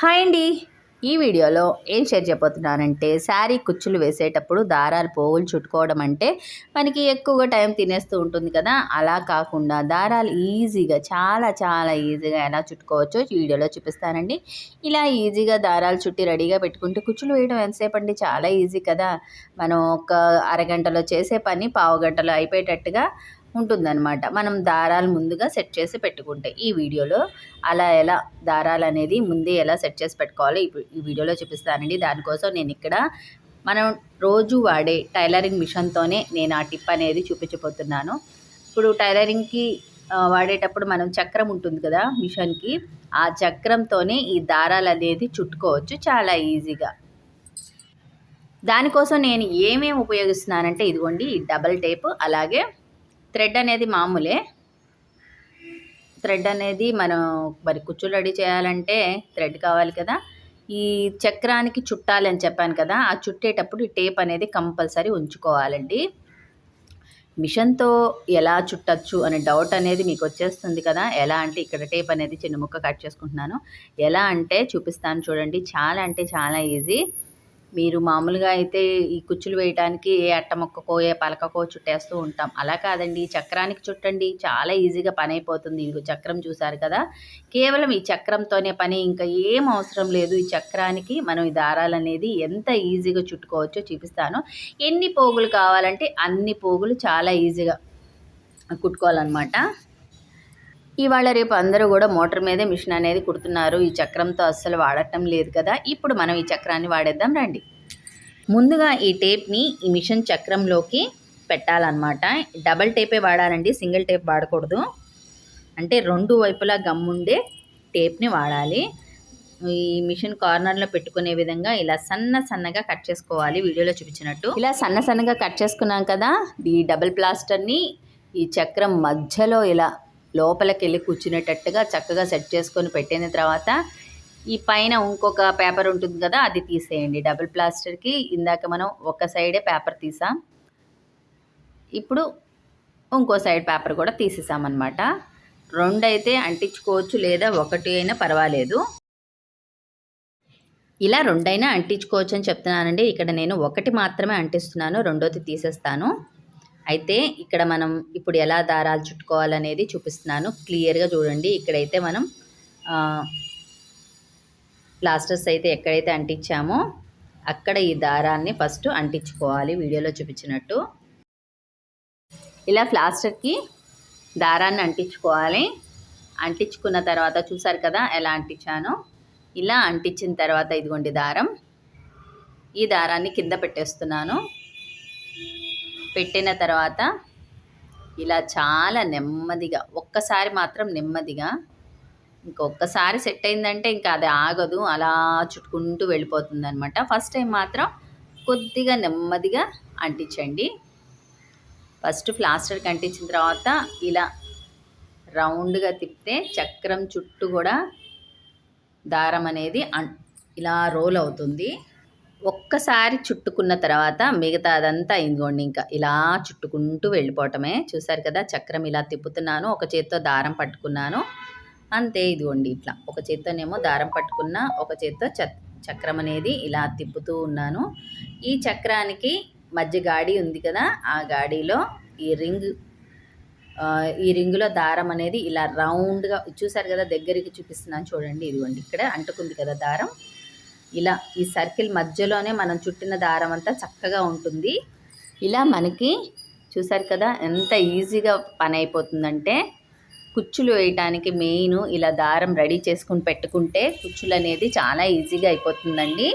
Hi అండి. ఈ వీడియోలో ఏం షేర్ చేయబోతున్నానంటే శారీ కుచ్చులు వేసేటప్పుడు దారాలు పోగులు చుట్టుకోవడం అంటే మనకి ఎక్కువగా టైం తినేస్తూ ఉంటుంది కదా. అలా కాకుండా దారాలు ఈజీగా చాలా చాలా ఈజీగా ఎలా చుట్టుకోవచ్చో ఈ వీడియోలో చూపిస్తానండి. ఇలా ఈజీగా దారాలు చుట్టి రెడీగా పెట్టుకుంటే కుచ్చులు వేయడం ఎంతసేపు అండి? చాలా ఈజీ కదా. మనం ఒక అరగంటలో చేసే పని పావు గంటలో అయిపోయేటట్టుగా ఉంటుందన్నమాట. మనం దారాలు ముందుగా సెట్ చేసి పెట్టుకుంటే ఈ వీడియోలో అలా ఎలా దారాలు అనేది ముందే ఎలా సెట్ చేసి పెట్టుకోవాలో ఈ వీడియోలో చూపిస్తానండి. దానికోసం నేను ఇక్కడ మనం రోజు వాడే టైలరింగ్ మిషన్తోనే నేను ఆ టిప్ అనేది చూపించబోతున్నాను. ఇప్పుడు టైలరింగ్కి వాడేటప్పుడు మనం చక్రం ఉంటుంది కదా మిషన్కి ఆ చక్రంతోనే ఈ దారాలు అనేది చుట్టుకోవచ్చు చాలా ఈజీగా. దానికోసం నేను ఏమేమి ఉపయోగిస్తున్నానంటే ఇదిగోండి ఈ డబల్ టేప్ అలాగే థ్రెడ్ అనేది మామూలే. థ్రెడ్ అనేది మనం మరి కుచ్చులు రెడీ చేయాలంటే థ్రెడ్ కావాలి కదా. ఈ చక్రానికి చుట్టాలని చెప్పాను కదా ఆ చుట్టేటప్పుడు ఈ టేప్ అనేది కంపల్సరీ ఉంచుకోవాలండి. మిషన్తో ఎలా చుట్టచ్చు అనే డౌట్ అనేది మీకు వచ్చేస్తుంది కదా. ఎలా అంటే ఇక్కడ టేప్ అనేది చిన్న ముక్క కట్ చేసుకుంటున్నాను. ఎలా అంటే చూపిస్తాను చూడండి. చాలా అంటే చాలా ఈజీ. మీరు మామూలుగా అయితే ఈ కుచ్చులు వేయడానికి ఏ అట్ట మొక్కకో ఏ పలకకో చుట్టేస్తూ ఉంటాం. అలా కాదండి. చక్రానికి చుట్టండి. చాలా ఈజీగా పని అయిపోతుంది. ఇది చక్రం చూసారు కదా. కేవలం ఈ చక్రంతోనే పని ఇంకా ఏం అవసరం లేదు. ఈ చక్రానికి మనం ఈ దారాలు అనేది ఎంత ఈజీగా చుట్టుకోవచ్చో చూపిస్తాను. ఎన్ని పోగులు కావాలంటే అన్ని పోగులు చాలా ఈజీగా కుట్టుకోవాలన్నమాట. ఇవాళ రేపు అందరూ కూడా మోటార్ మీదే మిషన్ అనేది కుడుతున్నారు. ఈ చక్రంతో అస్సలు వాడటం లేదు కదా. ఇప్పుడు మనం ఈ చక్రాన్ని వాడేద్దాం రండి. ముందుగా ఈ టేప్ని ఈ మిషన్ చక్రంలోకి పెట్టాలన్నమాట. డబల్ టేపే వాడాలండి. సింగిల్ టేప్ వాడకూడదు. అంటే రెండు వైపులా గమ్ముండే టేప్ని వాడాలి. ఈ మిషన్ కార్నర్లో పెట్టుకునే విధంగా ఇలా సన్న సన్నగా కట్ చేసుకోవాలి వీడియోలో చూపించినట్టు. ఇలా సన్న సన్నగా కట్ చేసుకున్నాం కదా. ఈ డబల్ ప్లాస్టర్ని ఈ చక్రం మధ్యలో ఇలా లోపలికి వెళ్ళి కూర్చునేటట్టుగా చక్కగా సెట్ చేసుకొని పెట్టిన తర్వాత ఈ పైన ఇంకొక పేపర్ ఉంటుంది కదా అది తీసేయండి. డబుల్ ప్లాస్టర్కి ఇందాక మనం ఒక సైడే పేపర్ తీసాం. ఇప్పుడు ఇంకో సైడ్ పేపర్ కూడా తీసేసామన్నమాట. రెండు అయితే అంటించుకోవచ్చు లేదా ఒకటి అయినా పర్వాలేదు. ఇలా రెండైనా అంటించుకోవచ్చు అని చెప్తున్నానండి. ఇక్కడ నేను ఒకటి మాత్రమే అంటిస్తున్నాను రెండోది తీసేస్తాను. అయితే ఇక్కడ మనం ఇప్పుడు ఎలా దారాలు చుట్టుకోవాలనేది చూపిస్తున్నాను. క్లియర్గా చూడండి. ఇక్కడైతే మనం ప్లాస్టర్స్ అయితే ఎక్కడైతే అంటించామో అక్కడ ఈ దారాన్ని ఫస్ట్ అంటించుకోవాలి వీడియోలో చూపించినట్టు. ఇలా ప్లాస్టర్కి దారాన్ని అంటించుకోవాలి. అంటించుకున్న తర్వాత చూసారు కదా ఎలా అంటించానో? ఇలా అంటించిన తర్వాత ఇదిగోండి దారం. ఈ దారాన్ని కింద పెట్టేస్తున్నాను. పెట్టిన తర్వాత ఇలా చాలా నెమ్మదిగా ఒక్కసారి మాత్రం నెమ్మదిగా ఇంకొకసారి సెట్ అయిందంటే ఇంకా అది ఆగదు అలా చుట్టుకుంటూ వెళ్ళిపోతుంది అనమాట ఫస్ట్ టైం మాత్రం కొద్దిగా నెమ్మదిగా అంటించండి. ఫస్ట్ ప్లాస్టర్కి అంటించిన తర్వాత ఇలా రౌండ్గా తిప్పితే చక్రం చుట్టూ కూడా దారం అనేది ఇలా రోల్ అవుతుంది. ఒక్కసారి చుట్టుకున్న తర్వాత మిగతా అదంతా ఇంకోండి ఇంకా ఇలా చుట్టుకుంటూ వెళ్ళిపోవటమే. చూసారు కదా చక్రం ఇలా తిప్పుతున్నాను ఒక చేత్తో దారం పట్టుకున్నాను. అంతే ఇదిగోండి ఇట్లా. ఒక చేత్తోనేమో దారం పట్టుకున్న ఒక చేత్తో చక్రం అనేది ఇలా తిప్పుతూ ఉన్నాను. ఈ చక్రానికి మధ్య గాడి ఉంది కదా ఆ గాడిలో ఈ రింగ్ ఈ రింగులో దారం అనేది ఇలా రౌండ్గా చూసారు కదా దగ్గరికి చూపిస్తున్నాను చూడండి ఇదిగోండి. ఇక్కడ అంటుకుంది కదా దారం. ఇలా ఈ సర్కిల్ మధ్యలోనే మనం చుట్టిన దారం అంతా చక్కగా ఉంటుంది. ఇలా మనకి చూసారు కదా ఎంత ఈజీగా పని అయిపోతుందంటే కుచ్చులు వేయటానికి మెయిన్ ఇలా దారం రెడీ చేసుకుని పెట్టుకుంటే కుచ్చులు అనేది చాలా ఈజీగా అయిపోతుందండి.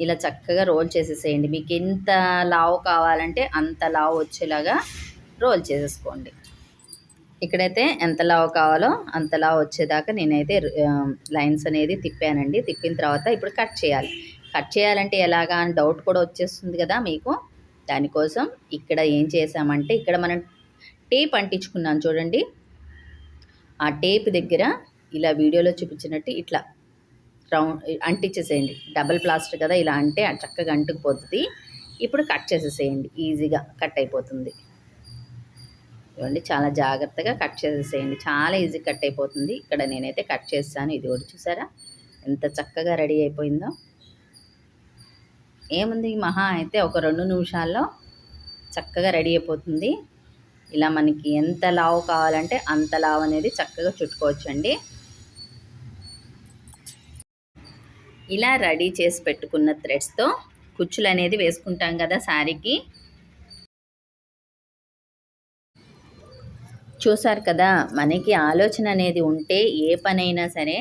ఇలా చక్కగా రోల్ చేసేసేయండి. మీకు ఎంత లావు కావాలంటే అంత లావు వచ్చేలాగా రోల్ చేసేసుకోండి. ఇక్కడైతే ఎంత లావు కావాలో అంత లావు వచ్చేదాకా నేనైతే లైన్స్ అనేది తిప్పానండి. తిప్పిన తర్వాత ఇప్పుడు కట్ చేయాలి. కట్ చేయాలంటే ఎలాగా అని డౌట్ కూడా వచ్చేస్తుంది కదా మీకు. దానికోసం ఇక్కడ ఏం చేసామంటే ఇక్కడ మనం టేప్ అంటించుకున్నాను చూడండి. ఆ టేప్ దగ్గర ఇలా వీడియోలో చూపించినట్టు ఇట్లా రౌండ్ అంటించేసేయండి. డబల్ ప్లాస్టర్ కదా ఇలా అంటే చక్కగా అంటుకుపోతుంది. ఇప్పుడు కట్ చేసేసేయండి. ఈజీగా కట్ అయిపోతుంది. ఇవ్వండి. చాలా జాగ్రత్తగా కట్ చేసేసేయండి. చాలా ఈజీ కట్ అయిపోతుంది. ఇక్కడ నేనైతే కట్ చేస్తాను. ఇది కూడా చూసారా? ఎంత చక్కగా రెడీ అయిపోయిందో. ఏముంది? మహా అయితే ఒక రెండు నిమిషాల్లో చక్కగా రెడీ అయిపోతుంది. ఇలా మనకి ఎంత లావు కావాలంటే అంత లావు అనేది చక్కగా చుట్టుకోవచ్చండి. ఇలా రెడీ చేసి పెట్టుకున్న థ్రెడ్స్తో కుచ్చులు అనేది వేసుకుంటాం కదా శారీకి చూసారు కదా మనకి ఆలోచన అనేది ఉంటే ఏ పనైనా సరే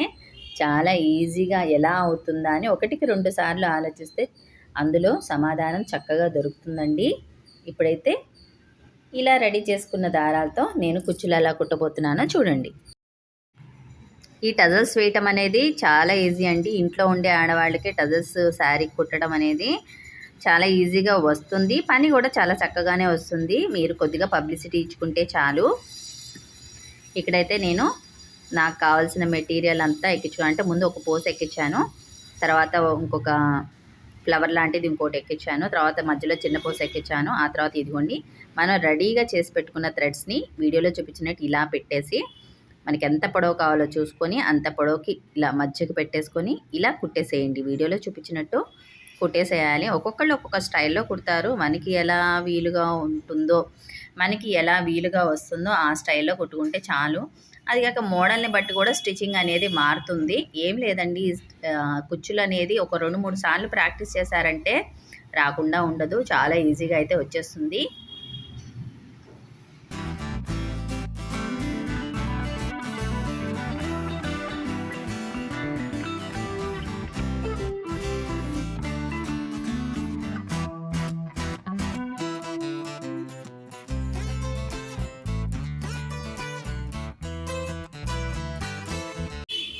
చాలా ఈజీగా ఎలా అవుతుందా అని ఒకటికి రెండు సార్లు ఆలోచిస్తే అందులో సమాధానం చక్కగా దొరుకుతుందండి. ఇప్పుడైతే ఇలా రెడీ చేసుకున్న దారాలతో నేను కుచ్చులు ఎలా కుట్టబోతున్నానో చూడండి. ఈ టజల్స్ వేయటం అనేది చాలా ఈజీ అండి. ఇంట్లో ఉండే ఆడవాళ్ళకి టజల్స్ శారీ కుట్టడం అనేది చాలా ఈజీగా వస్తుంది. పని కూడా చాలా చక్కగానే వస్తుంది. మీరు కొద్దిగా పబ్లిసిటీ ఇచ్చుకుంటే చాలు. ఇక్కడైతే నేను నాకు కావాల్సిన మెటీరియల్ అంతా ఎక్కించు అంటే ముందు ఒక పోస్ ఎక్కించాను. తర్వాత ఇంకొక ఫ్లవర్ లాంటిది ఇంకోటి ఎక్కించాను. తర్వాత మధ్యలో చిన్న పోస్ ఎక్కించాను. ఆ తర్వాత ఇదిగోండి. మనం రెడీగా చేసి పెట్టుకున్న థ్రెడ్స్ని వీడియోలో చూపించినట్టు ఇలా పెట్టేసి మనకి ఎంత పొడవు కావాలో చూసుకొని అంత పొడవుకి ఇలా మధ్యకి పెట్టేసుకొని ఇలా కుట్టేసేయండి. వీడియోలో చూపించినట్టు కుట్టేసేయాలి. ఒక్కొక్కళ్ళు ఒక్కొక్క స్టైల్లో కుడతారు. మనకి ఎలా వీలుగా ఉంటుందో మనకి ఎలా వీలుగా వస్తుందో ఆ స్టైల్లో కుట్టుకుంటే చాలు. అది కాక మోడల్ని బట్టి కూడా స్టిచ్చింగ్ అనేది మారుతుంది. ఏం లేదండి. కుచ్చులు అనేది ఒక రెండు మూడు సార్లు ప్రాక్టీస్ చేశారంటే రాకుండా ఉండదు. చాలా ఈజీగా అయితే వచ్చేస్తుంది.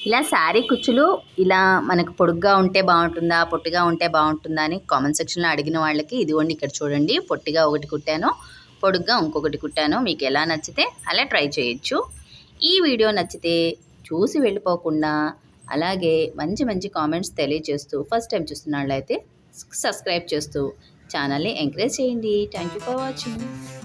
ఇలా శారీ కుచ్చులు ఇలా మనకు పొడుగ్గా ఉంటే బాగుంటుందా పొట్టిగా ఉంటే బాగుంటుందా అని కామెంట్ సెక్షన్లో అడిగిన వాళ్ళకి ఇదిగోండి ఇక్కడ చూడండి. పొట్టిగా ఒకటి కుట్టాను పొడుగ్గా ఇంకొకటి కుట్టాను. మీకు ఎలా నచ్చితే అలా ట్రై చేయొచ్చు. ఈ వీడియో నచ్చితే చూసి వెళ్ళిపోకుండా అలాగే మంచి మంచి కామెంట్స్ తెలియజేస్తూ ఫస్ట్ టైం చూస్తున్న వాళ్ళైతే సబ్స్క్రైబ్ చేస్తూ ఛానల్ని ఎంకరేజ్ చేయండి. Thank you for watching